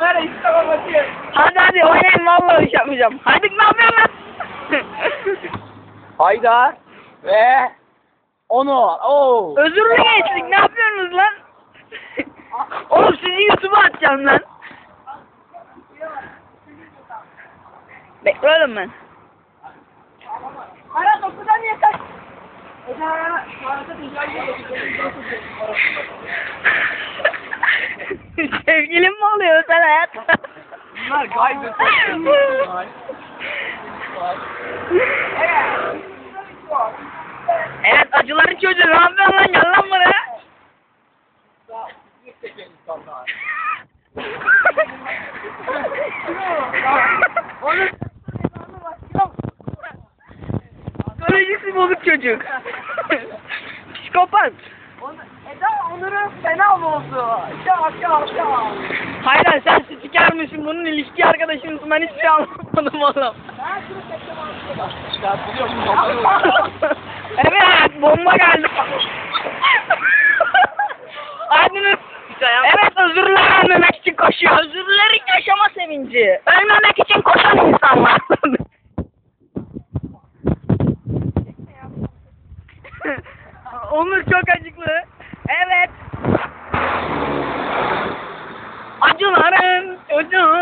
Kamera hiç tamam atıyor. Hadi hadi oynayın vallahi iş yapmayacağım. Hadi ne yapıyorsun lan? Haydar ve onu. Oo. Özürlü gençlik ne yapıyorsunuz lan? Oğlum sizi YouTube'a atacağım lan. Bekle oğlum ben. Hala dokudan yeter. Eda, şu arada oluyor özel hayat? Bunlar gayet evet acıların çocuğu ne yapıyorsun lan gel lan buraya. Psikolojisi bozuk çocuk. Psikopat. Eda Onur'un fena bozdu. Şak şak şak. Misin? Bunun ilişki arkadaşı mısın? Ben hiçbir şey anlamadım oğlum. Evet bomba geldi. Aydın'ın Evet özürler ölmemek için koşuyor. Özürlerin yaşama sevinci. Ölmemek için koşan insanlar. Onur çok acıklı. Evet. Acıların çocuğu.